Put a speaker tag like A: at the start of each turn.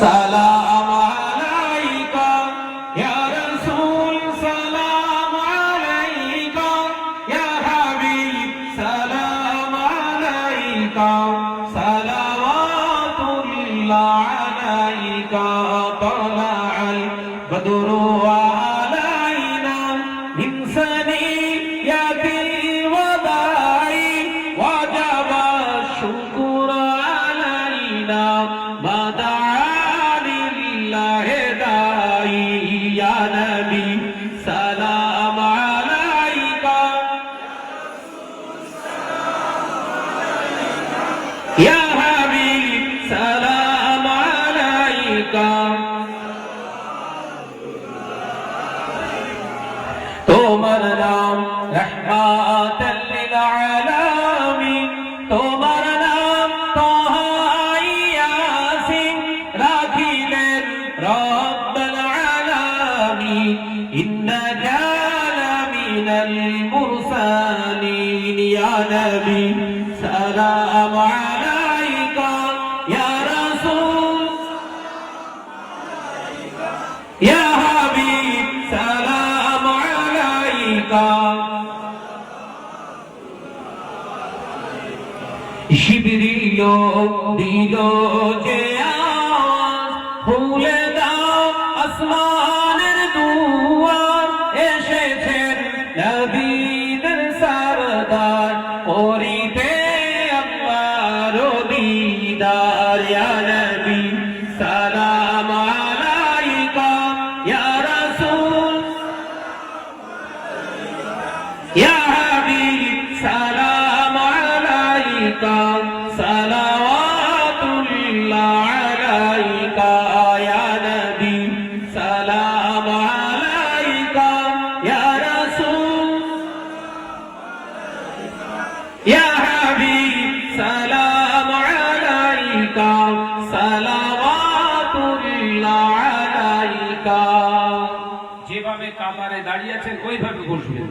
A: সালাম আলাইকা ইয়া রাসূল সালাম আলাইকা ইয়া হাবিব সালাম আলাইকা সালাওয়াতুল্লাহ আলাইকা, তালাআল বদরু আলাইনা, মিন সানিয়াতি আলাইকা তোমার নাম রহমাতাল লিল আলামিন তোমার নাম তাহা ইয়াসিন রাখিলেন রব্বুল আলামিন ইন্না জালা মিনাল মুরসালিন ইয়া নবী সালাম আলাইকা শিবিরিল দিল যে খুলে দাও আসমানের দুয়ার। এসেছেন নবীদের সারদার করিতে يا حبيب سلام عليك صلوات الله عليك يا نبي سلام عليك يا رسول يا حبيب سلام عليك صلوات الله عليك
B: যেভাবে কাতারে দাঁড়িয়ে আছেন ওইভাবে বসবেন